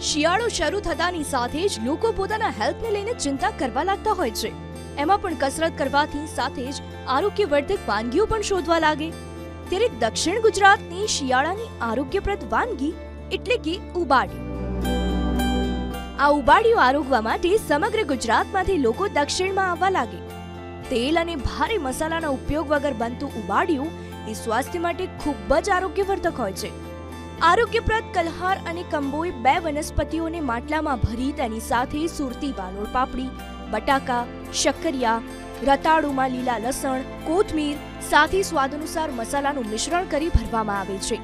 શિયાળો શરૂ થતાની સાથે જ લોકો પોતાના હેલ્થને લઈને ચિંતા કરવા લાગતા હોય છે. એમાં પણ કસરત કરવાથી સાથે જ આરોગ્યવર્ધક વાનગીઓ પણ શોધવા લાગે. ત્યારે દક્ષિણ ગુજરાતની શિયાળાની આરોગ્યપ્રદ વાનગી એટલે કે ઉબાડિયું આ ઉબાડિયું આરોગવા માટે સમગ્ર ગુજરાતમાંથી લોકો દક્ષિણમાં આવવા લાગે. તેલ અને ભારે મસાલાના ઉપયોગ વગર બનતું ઉબાડિયું એ સ્વાસ્થ્ય માટે ખૂબ જ આરોગ્યવર્ધક હોય છે. આરોગ્યપ્રદ કલહાર અને કંબોઈ બે વનસ્પતિઓને માટલામાં ભરી તેની સાથે સુરતી વાલોળ પાપડી, બટાકા, શક્કરિયા, રતાળુમાં લીલા લસણ, કોથમીર સાથે સ્વાદ અનુસાર મસાલાનું મિશ્રણ કરી ભરવામાં આવે છે.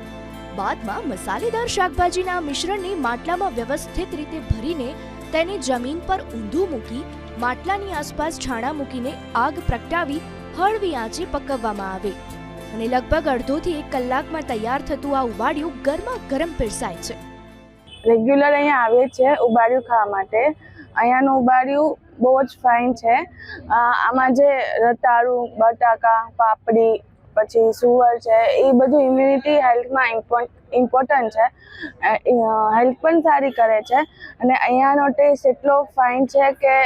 બાદમાં મસાલેદાર શાકભાજીના મિશ્રણને માટલામાં વ્યવસ્થિત રીતે ભરીને તેને જમીન પર ઊંધું મૂકી માટલાની આસપાસ છાણા મૂકીને આગ પ્રગટાવી હળવી આંચે પકવવામાં આવે. અને લગભગ અડધોથી એક કલાકમાં તૈયાર થતું આ ઉબાડિયું ગરમા ગરમ પીરસાય છે. રેગ્યુલર અહીંયા આવે છે ઉબાડિયું ખાવા માટે. અહીંયાનું ઉબાડિયું બહુ જ ફાઇન છે. આમાં જે રતાળું, બટાકા, પાપડી, પછી સુવર છે, એ બધું ઇમ્યુનિટી હેલ્થમાં ઇમ્પોર્ટન્ટ છે. હેલ્થ પણ સારી કરે છે. અને અહીંયાનો ટેસ્ટ એટલો ફાઇન છે કે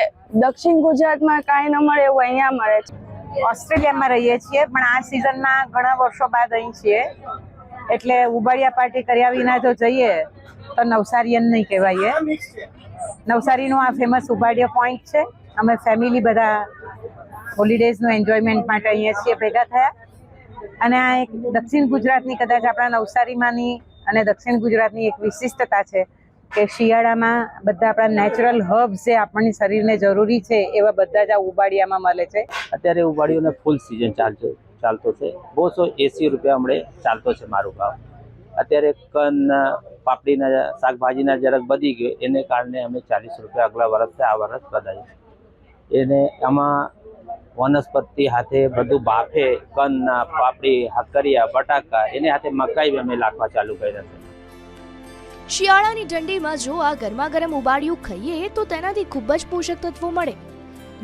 દક્ષિણ ગુજરાતમાં કાંઈ ન મળે એવું અહીંયા મળે છે. ઓસ્ટ્રેલિયામાં રહીએ છીએ, પણ આ સિઝનમાં ઘણા વર્ષો બાદ અહીં છીએ. એટલે ઉબાડિયા પાર્ટી કર્યા વિના જો જઈએ, તો નવસારીયન નહીં કહેવાય નવસારીનો આ ફેમસ ઉબાડિયા પોઈન્ટ છે. અમે ફેમિલી બધા હોલિડેઝનું એન્જોયમેન્ટ માટે અહીંયા છીએ ભેગા થયા. અને આ એક દક્ષિણ ગુજરાતની કદાચ આપણા નવસારીમાંની અને દક્ષિણ ગુજરાતની એક વિશિષ્ટતા છે. કે શિયાળામાં બધા આપણા નેચરલ હર્બ્સ જે આપણને શરીરને જરૂરી છે, એવા બધા જ આ ઉબાડિયામાં મળે છે. અત્યારે ઉબાડીઓને ફૂલ સિઝન ચાલતો ચાલતો છે. બસો એંસી રૂપિયા હમણે ચાલતો છે મારો ભાવ. અત્યારે કન, પાપડીના, શાકભાજીના જરાક વધી ગયો, એને કારણે અમે ચાલીસ રૂપિયા આગલા વર્ષથી આ વર્ષ વધારી. એને આમાં વનસ્પતિ હાથે બધું બાફે, કનના, પાપડી, હકરિયા, બટાકા, એને હાથે મકાઈ અમે લાખવા ચાલુ કર્યા છે. શિયાળાની ઠંડીમાં જો આ ગરમા ગરમ ઉબાડિયું ખાઈએ તો તેનાથી ખૂબ જ પોષક તત્વો મળે.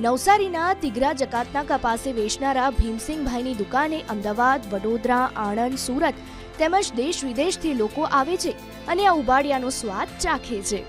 નવસારીના તિગરા જકાતનાકા પાસે વેચનારા ભીમસિંહભાઈની દુકાને અમદાવાદ, વડોદરા, આણંદ, સુરત તેમજ દેશ વિદેશથી લોકો આવે છે અને આ ઉબાડિયાનો સ્વાદ ચાખે છે.